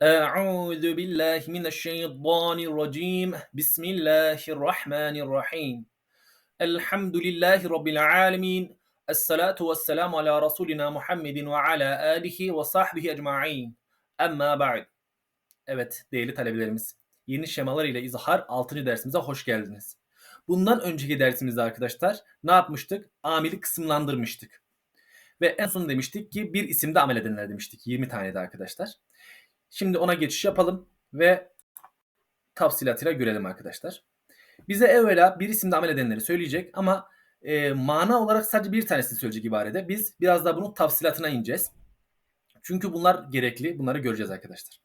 Euzu billahi mineşşeytanirracim. Bismillahirrahmanirrahim. Elhamdülillahi rabbil alamin. Esselatu vesselamu ala rasulina Muhammedin ve ala alihi ve sahbihi ecmaîn. Amma ba'd. Evet değerli talebelerimiz, yeni şemalar ile izhar 6. dersimize hoş geldiniz. Bundan önceki dersimizde arkadaşlar ne yapmıştık? Amili kısımlandırmıştık. Ve en son demiştik ki bir isimde amel edenler demiştik. 20 tane de arkadaşlar. Şimdi ona geçiş yapalım ve tafsilatıyla görelim arkadaşlar. Bize evvela bir isimde amel edenleri söyleyecek ama e, mana olarak sadece bir tanesini söyleyecek ibarede. Biz biraz daha bunun tafsilatına ineceğiz. Çünkü bunlar gerekli. Bunları göreceğiz arkadaşlar.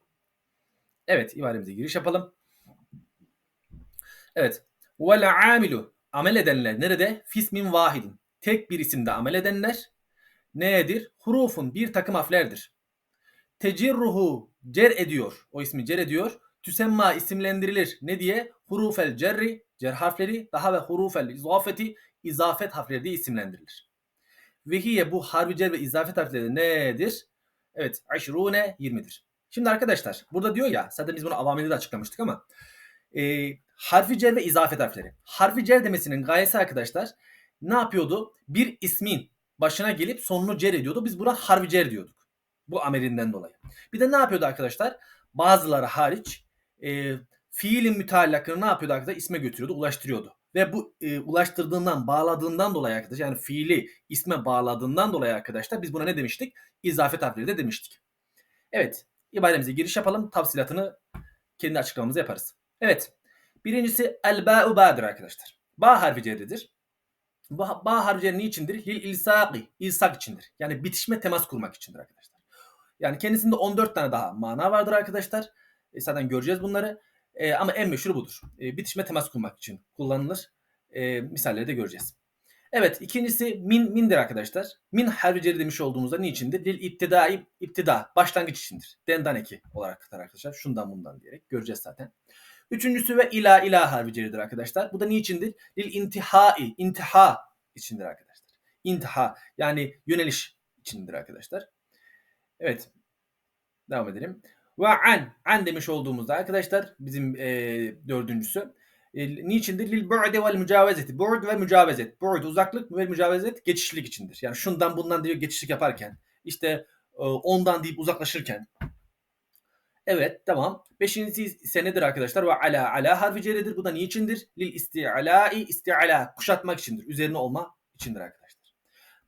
Evet ibaremize giriş yapalım. Evet. Vel amilu amel edenler nerede? Fismin vahidin. Tek bir isimde amel edenler nedir? Hurufun bir takım harflerdir. Tecirruhu cer ediyor. O ismi cer ediyor. Tüsemma isimlendirilir. Ne diye? Hurufel cerri, cer harfleri, daha ve hurufel izafeti, izafet harfleri diye isimlendirilir. Ve hiye bu harfi cer ve izafet harfleri nedir? Evet, aşrune 20'dir. Şimdi arkadaşlar burada diyor ya, zaten biz bunu avameli de açıklamıştık ama e, harfi cer ve izafet harfleri. Harfi cer demesinin gayesi arkadaşlar ne yapıyordu? Bir ismin başına gelip sonunu cer ediyordu. Biz buna harfi cer diyorduk. Bu amelinden dolayı. Bir de ne yapıyordu arkadaşlar? Bazıları hariç e, fiilin müteallakını ne yapıyordu arkadaşlar? İsme götürüyordu, ulaştırıyordu. Ve bu e, ulaştırdığından, bağladığından dolayı arkadaşlar yani fiili isme bağladığından dolayı arkadaşlar biz buna ne demiştik? İzafet harfleri de demiştik. Evet, ibaremize giriş yapalım. Tafsilatını kendi açıklamamızı yaparız. Evet, birincisi el ba'u ba'dır arkadaşlar. Ba harfi cerridir. Bu ba harfi cerri niçindir? Lil ilsaki, ilsak içindir. Yani bitişme temas kurmak içindir arkadaşlar. Yani kendisinde 14 tane daha mana vardır arkadaşlar. E, zaten göreceğiz bunları. E, ama en meşhur budur. E, bitişme temas kurmak için kullanılır. E, misalleri de göreceğiz. Evet ikincisi min mindir arkadaşlar. Min harfi demiş olduğumuzda niçindir? Dil iptidai iptida başlangıç içindir. Dendan eki olarak kadar arkadaşlar. Şundan bundan diyerek göreceğiz zaten. Üçüncüsü ve ila ila harfi arkadaşlar. Bu da niçindir? Dil intihai intiha içindir arkadaşlar. İntiha yani yöneliş içindir arkadaşlar. Evet. Devam edelim. Ve an. An demiş olduğumuzda arkadaşlar bizim e, dördüncüsü. E, niçindir? Lil bu'de vel mücavezeti. Bu'd ve mücavezet. Bu'd uzaklık ve mücavezet geçişlik içindir. Yani şundan bundan diyor geçişlik yaparken. işte e, ondan deyip uzaklaşırken. Evet tamam. Beşincisi ise nedir arkadaşlar? Ve ala ala harfi ceredir. Bu da niçindir? Lil isti'alai isti'ala. Kuşatmak içindir. Üzerine olma içindir arkadaşlar.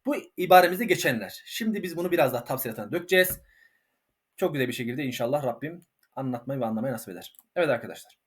Bu ibaremizde geçenler. Şimdi biz bunu biraz daha tafsilatına dökeceğiz. Çok güzel bir şekilde inşallah Rabbim anlatmayı ve anlamayı nasip eder. Evet arkadaşlar.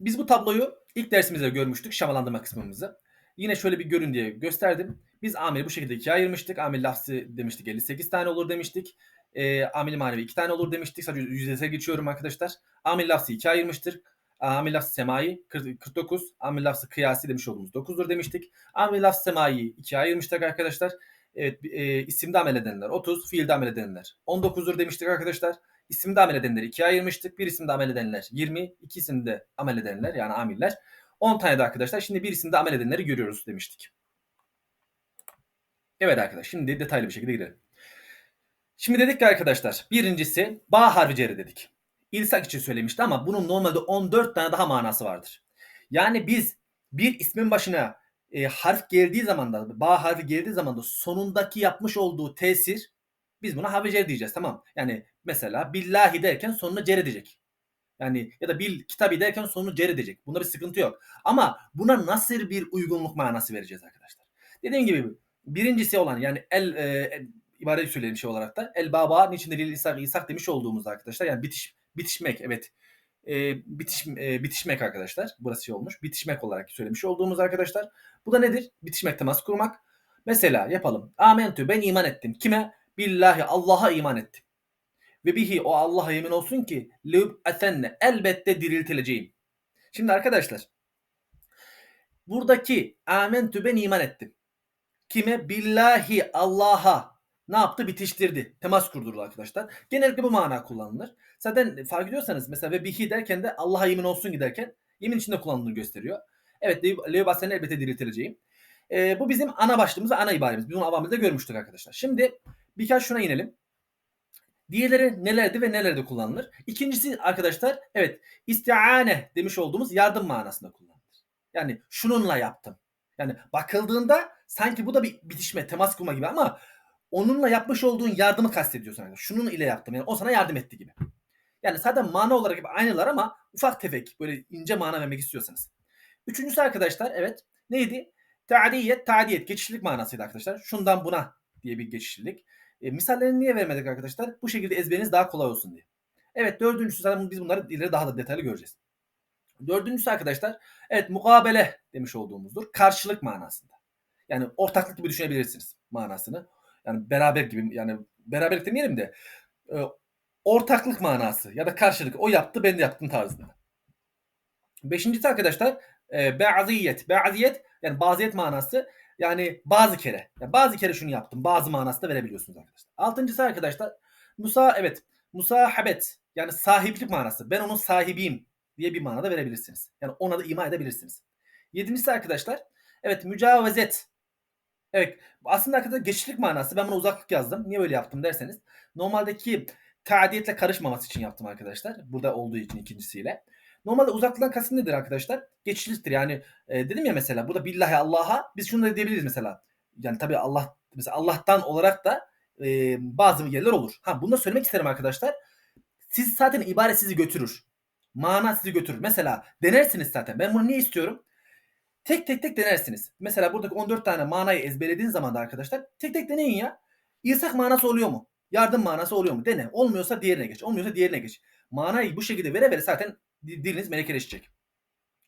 Biz bu tabloyu ilk dersimizde görmüştük. Şamalandırma kısmımızı. Yine şöyle bir görün diye gösterdim. Biz ameli bu şekilde ikiye ayırmıştık. Amel lafzı demiştik 58 tane olur demiştik. E, amel manevi 2 tane olur demiştik. Sadece yüzdesel geçiyorum arkadaşlar. Amel lafzı ikiye ayırmıştır. Amel lafzı semai 49. Amel lafzı kıyasi demiş olduğumuz 9'dur demiştik. Amel lafzı semai ikiye ayırmıştık arkadaşlar. Evet e, isimde amel edenler 30, fiilde amel edenler 19'dur demiştik arkadaşlar. İsimde amel edenleri ikiye ayırmıştık. Bir isimde amel edenler 20, iki isimde amel edenler yani amiller 10 tane de arkadaşlar. Şimdi bir isimde amel edenleri görüyoruz demiştik. Evet arkadaşlar şimdi detaylı bir şekilde girelim. Şimdi dedik ki arkadaşlar birincisi ba harfi ceri dedik. İlsak için söylemişti ama bunun normalde 14 tane daha manası vardır. Yani biz bir ismin başına e, harf geldiği zaman da ba harfi geldiği zaman da sonundaki yapmış olduğu tesir biz buna harfi cer diyeceğiz tamam. Yani mesela billahi derken sonuna cer edecek. Yani ya da bil kitabı derken sonunu cer edecek. Bunda bir sıkıntı yok. Ama buna nasıl bir uygunluk manası vereceğiz arkadaşlar. Dediğim gibi birincisi olan yani el, e, ibare söyleyelim şey olarak da el baba niçin delil isak isak demiş olduğumuzda arkadaşlar yani bitiş bitişmek evet e, bitiş e, bitişmek arkadaşlar. Burası şey olmuş. Bitişmek olarak söylemiş olduğumuz arkadaşlar. Bu da nedir? Bitişmek temas kurmak. Mesela yapalım. Amentü ben iman ettim. Kime? Billahi Allah'a iman ettim. Ve bihi o Allah'a yemin olsun ki lüb'etenne elbette diriltileceğim. Şimdi arkadaşlar buradaki amentü ben iman ettim. Kime? Billahi Allah'a ne yaptı? Bitiştirdi. Temas kurdurdu arkadaşlar. Genellikle bu mana kullanılır. Zaten fark ediyorsanız mesela ve bihi derken de Allah'a yemin olsun giderken yemin içinde kullanıldığını gösteriyor. Evet Leo Basen'i elbette diriltileceğim. Ee, bu bizim ana başlığımız ana ibaremiz. Biz bunu avamilde görmüştük arkadaşlar. Şimdi birkaç şuna inelim. Diğerleri nelerdi ve nelerde kullanılır? İkincisi arkadaşlar evet istiane demiş olduğumuz yardım manasında kullanılır. Yani şununla yaptım. Yani bakıldığında sanki bu da bir bitişme, temas kurma gibi ama onunla yapmış olduğun yardımı kastediyorsun. Yani şunun ile yaptım. Yani o sana yardım etti gibi. Yani zaten mana olarak hep aynılar ama ufak tefek böyle ince mana vermek istiyorsanız. Üçüncüsü arkadaşlar evet neydi? Ta'diyet, ta'diyet geçişlilik manasıydı arkadaşlar. Şundan buna diye bir geçişlilik. E, misallerini niye vermedik arkadaşlar? Bu şekilde ezberiniz daha kolay olsun diye. Evet dördüncüsü zaten biz bunları ileri daha da detaylı göreceğiz. Dördüncüsü arkadaşlar evet mukabele demiş olduğumuzdur. Karşılık manasında. Yani ortaklık gibi düşünebilirsiniz manasını. Yani beraber gibi yani beraberlik demeyelim de e, ortaklık manası ya da karşılık. O yaptı ben de yaptım tarzında. Beşincisi arkadaşlar e, be'aziyet. Be'aziyet yani baziyet manası yani bazı kere. Yani bazı kere şunu yaptım. Bazı manası da verebiliyorsunuz arkadaşlar. Altıncısı arkadaşlar Musa evet musahabet yani sahiplik manası. Ben onun sahibiyim diye bir manada verebilirsiniz. Yani ona da ima edebilirsiniz. Yedincisi arkadaşlar evet mücavezet. Evet aslında arkadaşlar geçişlik manası. Ben buna uzaklık yazdım. Niye böyle yaptım derseniz. Normaldeki tadiyetle karışmaması için yaptım arkadaşlar. Burada olduğu için ikincisiyle. Normalde uzaklıktan kasıt nedir arkadaşlar? Geçişliktir. Yani e, dedim ya mesela burada billahi Allah'a biz şunu da diyebiliriz mesela. Yani tabii Allah mesela Allah'tan olarak da e, bazı yerler olur. Ha bunu da söylemek isterim arkadaşlar. Siz zaten ibare sizi götürür. Mana sizi götürür. Mesela denersiniz zaten. Ben bunu niye istiyorum? Tek tek tek denersiniz. Mesela buradaki 14 tane manayı ezberlediğiniz zaman da arkadaşlar tek tek deneyin ya. İrsak manası oluyor mu? Yardım manası oluyor mu? Dene. Olmuyorsa diğerine geç. Olmuyorsa diğerine geç. Manayı bu şekilde vere vere zaten diliniz melekeleşecek.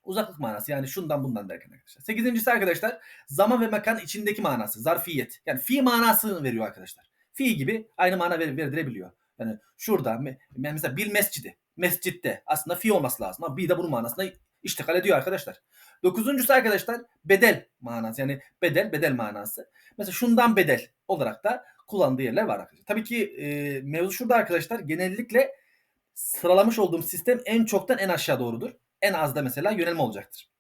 Uzaklık manası yani şundan bundan derken arkadaşlar. Sekizincisi arkadaşlar zaman ve mekan içindeki manası. Zarfiyet. Yani fi manasını veriyor arkadaşlar. Fi gibi aynı mana ver, verdirebiliyor. Yani şurada mesela bil mescidi. Mescitte aslında fi olması lazım ama bir de bunun manasında iştikal ediyor arkadaşlar. Dokuzuncusu arkadaşlar bedel manası. Yani bedel bedel manası. Mesela şundan bedel olarak da kullandığı yerler var arkadaşlar. Tabii ki e, mevzu şurada arkadaşlar genellikle sıralamış olduğum sistem en çoktan en aşağı doğrudur. En az da mesela yönelme olacaktır.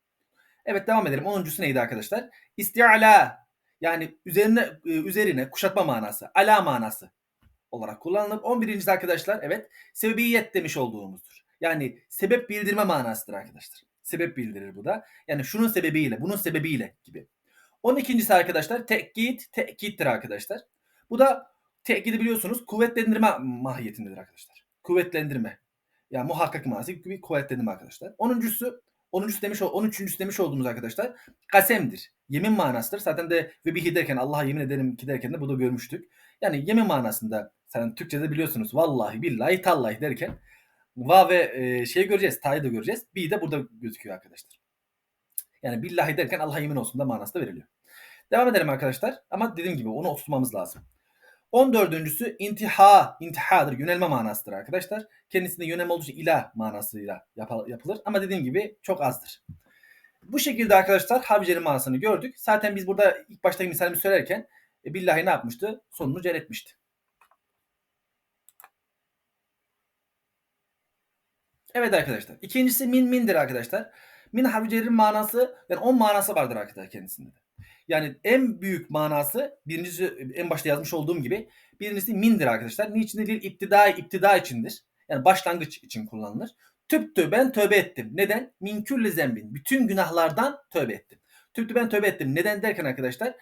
Evet devam edelim. Onuncusu neydi arkadaşlar? İstiala yani üzerine e, üzerine kuşatma manası, ala manası olarak kullanılır. 11. arkadaşlar evet sebebiyet demiş olduğumuzdur. Yani sebep bildirme manasıdır arkadaşlar. Sebep bildirir bu da. Yani şunun sebebiyle, bunun sebebiyle gibi. 12. arkadaşlar tekit, tekittir arkadaşlar. Bu da tekidi biliyorsunuz kuvvetlendirme mahiyetindedir arkadaşlar. Kuvvetlendirme. Yani muhakkak manası gibi kuvvetlendirme arkadaşlar. 10.sü 10. demiş 13. demiş olduğumuz arkadaşlar kasemdir. Yemin manasıdır. Zaten de ve bihi derken Allah'a yemin ederim ki derken de bu da görmüştük. Yani yemin manasında sen Türkçe'de biliyorsunuz vallahi billahi tallahi derken va ve e, şey göreceğiz. Ta'yı da göreceğiz. Bi de burada gözüküyor arkadaşlar. Yani billahi derken Allah'a yemin olsun da manası da veriliyor. Devam edelim arkadaşlar. Ama dediğim gibi onu oturtmamız lazım. 14.sü intiha, intihadır, yönelme manasıdır arkadaşlar. Kendisinde yönelme olduğu için ilah manasıyla yapılır. Ama dediğim gibi çok azdır. Bu şekilde arkadaşlar harficenin manasını gördük. Zaten biz burada ilk baştaki misalimi söylerken e, billahi ne yapmıştı? Sonunu cer etmişti. Evet arkadaşlar. İkincisi min mindir arkadaşlar. Min harfi manası yani 10 manası vardır arkadaşlar kendisinde de. Yani en büyük manası birincisi en başta yazmış olduğum gibi birincisi mindir arkadaşlar. Niçin değil? İptida, iptida içindir. Yani başlangıç için kullanılır. Tüptü ben tövbe ettim. Neden? Min külli zembin. Bütün günahlardan tövbe ettim. Tüptü ben tövbe ettim. Neden derken arkadaşlar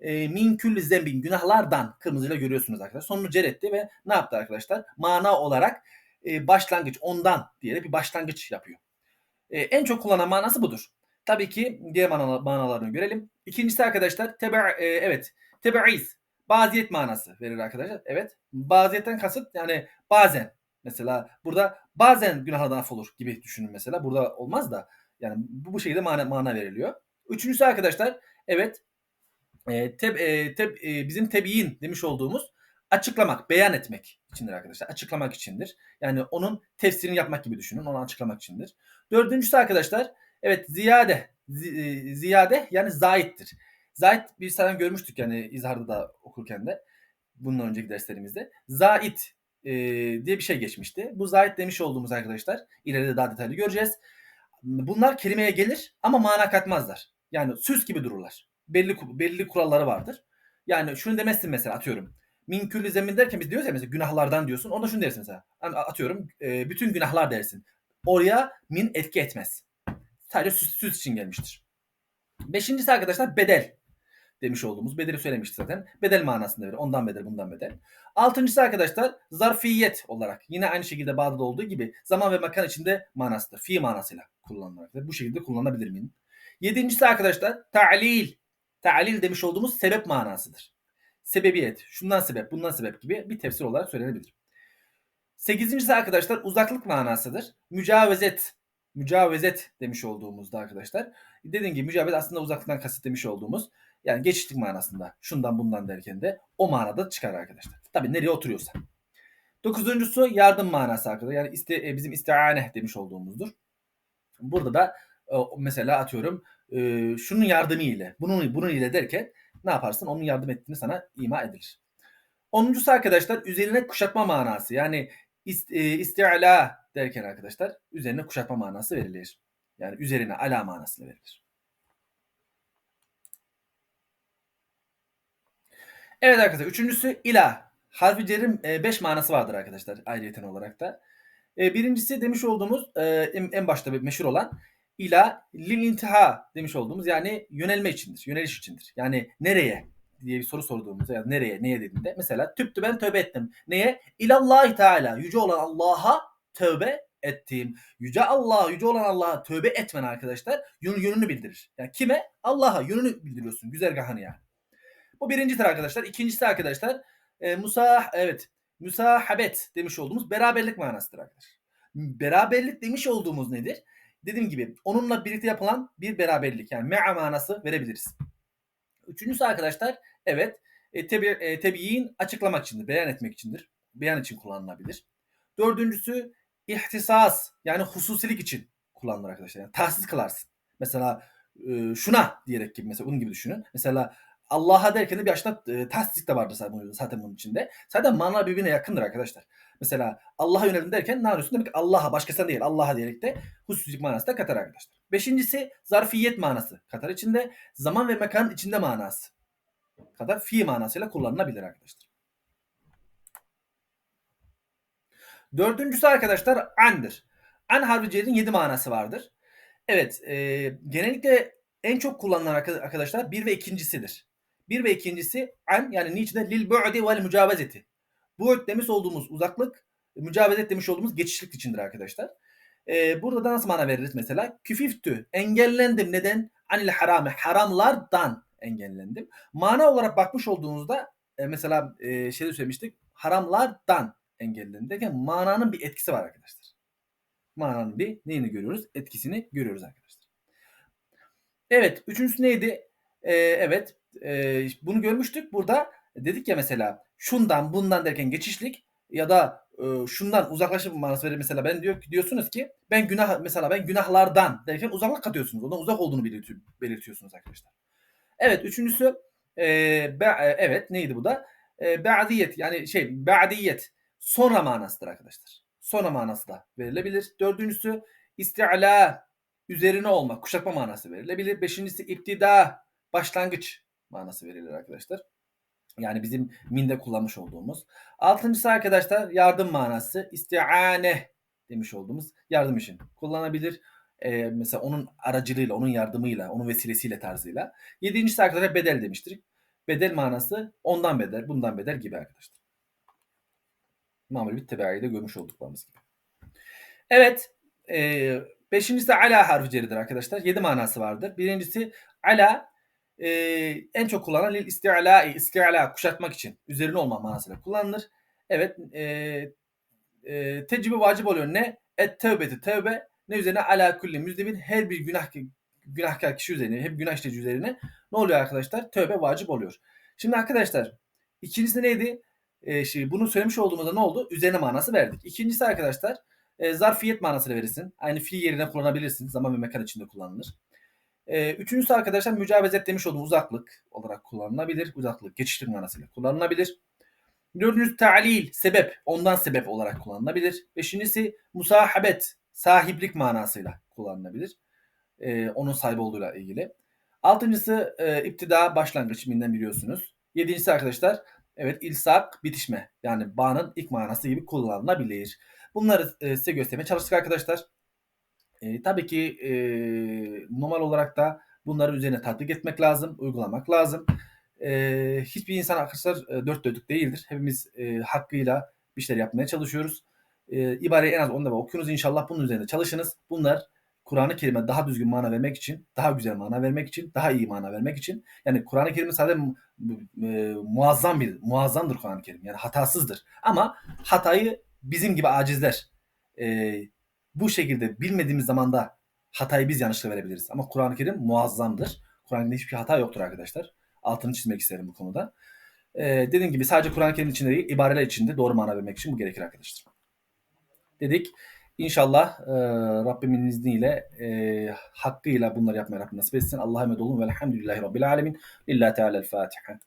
e, min külli zembin günahlardan kırmızıyla görüyorsunuz arkadaşlar. Sonunu cer etti ve ne yaptı arkadaşlar? Mana olarak e, başlangıç ondan diye bir başlangıç yapıyor. E, en çok kullanılan manası budur. Tabii ki diğer manalarını görelim. İkincisi arkadaşlar tebe e, evet tebeiz baziyet manası verir arkadaşlar. Evet. Baziyetten kasıt yani bazen mesela burada bazen günahlardan affolur gibi düşünün mesela. Burada olmaz da yani bu, bu şekilde mana, mana veriliyor. Üçüncüsü arkadaşlar evet e, teb, e, teb, e, bizim tebiyin demiş olduğumuz açıklamak, beyan etmek içindir arkadaşlar. Açıklamak içindir. Yani onun tefsirini yapmak gibi düşünün. Onu açıklamak içindir. Dördüncüsü arkadaşlar evet ziyade e, ziyade yani zaittir. Zait bir zaten görmüştük yani izharda da okurken de bundan önceki derslerimizde. Zait e, diye bir şey geçmişti. Bu zait demiş olduğumuz arkadaşlar ileride daha detaylı göreceğiz. Bunlar kelimeye gelir ama mana katmazlar. Yani süs gibi dururlar. Belli belli kuralları vardır. Yani şunu demezsin mesela atıyorum. Min külli zemin derken biz diyoruz ya mesela günahlardan diyorsun. Onda şunu dersin mesela. Hani atıyorum e, bütün günahlar dersin. Oraya min etki etmez. Sadece süs, süs için gelmiştir. Beşincisi arkadaşlar bedel demiş olduğumuz. Bedeli söylemiştik zaten. Bedel manasında verir. Ondan bedel, bundan bedel. Altıncısı arkadaşlar zarfiyet olarak. Yine aynı şekilde Bağdat'ta olduğu gibi zaman ve mekan içinde manasıdır. Fi manasıyla kullanılır. Bu şekilde kullanılabilir miyim? Yedincisi arkadaşlar ta'lil. Ta'lil demiş olduğumuz sebep manasıdır. Sebebiyet. Şundan sebep, bundan sebep gibi bir tefsir olarak söylenebilir. Sekizincisi arkadaşlar uzaklık manasıdır. Mücavezet. Mücavezet demiş olduğumuzda arkadaşlar. Dediğim gibi mücavezet aslında uzaklıktan kasıt demiş olduğumuz yani geçişlik manasında şundan bundan derken de o manada çıkar arkadaşlar. Tabi nereye oturuyorsa. Dokuzuncusu yardım manası arkadaşlar. Yani iste, e, bizim istiane demiş olduğumuzdur. Burada da e, mesela atıyorum e, şunun yardımı ile bunun, bunun ile derken ne yaparsın? Onun yardım ettiğini sana ima edilir. Onuncusu arkadaşlar üzerine kuşatma manası. Yani ist, e, isti'la derken arkadaşlar üzerine kuşatma manası verilir. Yani üzerine ala manasını verilir. Evet arkadaşlar üçüncüsü ila. Harfi cerim 5 e, manası vardır arkadaşlar ayrıyeten olarak da. E, birincisi demiş olduğumuz e, en başta meşhur olan ila lil intiha demiş olduğumuz yani yönelme içindir, yöneliş içindir. Yani nereye diye bir soru sorduğumuzda yani nereye, neye dediğinde mesela tüptü ben tövbe ettim. Neye? İlallahi Teala. Yüce olan Allah'a tövbe ettiğim. Yüce Allah, yüce olan Allah'a tövbe etmen arkadaşlar yön, yönünü bildirir. Yani kime? Allah'a yönünü bildiriyorsun. Güzergahını yani. Bu birincidir arkadaşlar. İkincisi arkadaşlar e, musah evet musahabet demiş olduğumuz beraberlik manasıdır arkadaşlar. Beraberlik demiş olduğumuz nedir? Dediğim gibi onunla birlikte yapılan bir beraberlik yani me'a manası verebiliriz. Üçüncüsü arkadaşlar evet e, tebi, e, tebiyin açıklamak içindir, beyan etmek içindir. Beyan için kullanılabilir. Dördüncüsü ihtisas yani hususilik için kullanılır arkadaşlar. Yani tahsis kılarsın. Mesela e, şuna diyerek gibi mesela bunun gibi düşünün. Mesela Allah'a derken de bir açıdan e, tasdik de vardır zaten, bunun içinde. Zaten mana birbirine yakındır arkadaşlar. Mesela Allah'a yöneldim derken ne arıyorsun? Demek Allah'a başkasına değil Allah'a diyerek de hususizlik manası da katar arkadaşlar. Beşincisi zarfiyet manası katar içinde. Zaman ve mekan içinde manası kadar fi manasıyla kullanılabilir arkadaşlar. Dördüncüsü arkadaşlar andır. An harfi cerin yedi manası vardır. Evet e, genellikle en çok kullanılan arkadaşlar bir ve ikincisidir. Bir ve ikincisi an yani niçin lil bu'di vel mücavezeti. Bu'd demiş olduğumuz uzaklık, mücavezet demiş olduğumuz geçişlik içindir arkadaşlar. Ee, burada da nasıl mana veririz mesela? Küfiftü, engellendim. Neden? Anil harame, haramlardan engellendim. Mana olarak bakmış olduğunuzda e, mesela e, şeyde söylemiştik. Haramlardan engellendim derken mananın bir etkisi var arkadaşlar. Mananın bir neyini görüyoruz? Etkisini görüyoruz arkadaşlar. Evet. Üçüncüsü neydi? Ee, evet e, bunu görmüştük. Burada dedik ya mesela şundan bundan derken geçişlik ya da e, şundan uzaklaşıp manası verir. Mesela ben diyor diyorsunuz ki ben günah mesela ben günahlardan derken uzaklık katıyorsunuz. Ondan uzak olduğunu belirtiyor, belirtiyorsunuz arkadaşlar. Evet üçüncüsü e, be, evet neydi bu da? E, ba'diyet yani şey ba'diyet sonra manasıdır arkadaşlar. Sonra manası da verilebilir. Dördüncüsü isti'la üzerine olmak, kuşatma manası verilebilir. Beşincisi iptida başlangıç manası verilir arkadaşlar. Yani bizim minde kullanmış olduğumuz. Altıncısı arkadaşlar yardım manası. İstiane demiş olduğumuz yardım için kullanabilir. Ee, mesela onun aracılığıyla, onun yardımıyla, onun vesilesiyle tarzıyla. Yedincisi arkadaşlar bedel demiştir. Bedel manası ondan bedel, bundan bedel gibi arkadaşlar. Mamul bir tebeayı da görmüş olduklarımız gibi. Evet. E, beşincisi ala harfi ceridir arkadaşlar. Yedi manası vardır. Birincisi ala e, en çok kullanılan lil isti'la, isti'la kuşatmak için üzerine olma manasıyla kullanılır. Evet e, e, tecrübe vacip oluyor ne? Et tevbeti tevbe ne üzerine ala kulli müzdebin her bir günah günahkar kişi üzerine hep günah işleyici üzerine ne oluyor arkadaşlar? Tövbe vacip oluyor. Şimdi arkadaşlar ikincisi neydi? E, şey, bunu söylemiş olduğumuzda ne oldu? Üzerine manası verdik. İkincisi arkadaşlar e, zarfiyet manasını verirsin. Aynı fiil yerine kullanabilirsin. Zaman ve mekan içinde kullanılır. E, üçüncüsü arkadaşlar mücavezet demiş olduğum uzaklık olarak kullanılabilir. Uzaklık geçişlik manasıyla kullanılabilir. Dördüncüsü ta'lil, sebep, ondan sebep olarak kullanılabilir. Beşincisi musahabet, sahiplik manasıyla kullanılabilir. E, onun sahibi olduğuyla ilgili. Altıncısı e, iptida, başlangıç, minden biliyorsunuz. Yedincisi arkadaşlar Evet ilsak bitişme yani bağın ilk manası gibi kullanılabilir. Bunları e, size göstermeye çalıştık arkadaşlar. E, tabii ki e, normal olarak da bunları üzerine tatbik etmek lazım, uygulamak lazım. E, hiçbir insan arkadaşlar e, dört dörtlük değildir. Hepimiz e, hakkıyla bir şeyler yapmaya çalışıyoruz. E, ibareyi en az 10 defa okuyorsunuz inşallah bunun üzerinde çalışınız. Bunlar Kur'an-ı Kerim'e daha düzgün mana vermek için, daha güzel mana vermek için, daha iyi mana vermek için. Yani Kur'an-ı Kerim'in sadece e, muazzam bir, muazzamdır Kur'an-ı Kerim. Yani hatasızdır. Ama hatayı bizim gibi acizler e, bu şekilde bilmediğimiz zaman da hatayı biz yanlışla verebiliriz. Ama Kur'an-ı Kerim muazzamdır. Kur'an'da hiçbir hata yoktur arkadaşlar. Altını çizmek isterim bu konuda. E, dediğim gibi sadece Kur'an-ı Kerim içinde değil, ibareler içinde doğru mana vermek için bu gerekir arkadaşlar. Dedik. İnşallah e, Rabbimin izniyle e, hakkıyla bunları yapmaya Rabbim nasip etsin. Allah'a emanet olun. Velhamdülillahi Rabbil alemin. Lillahi Teala'l Fatiha.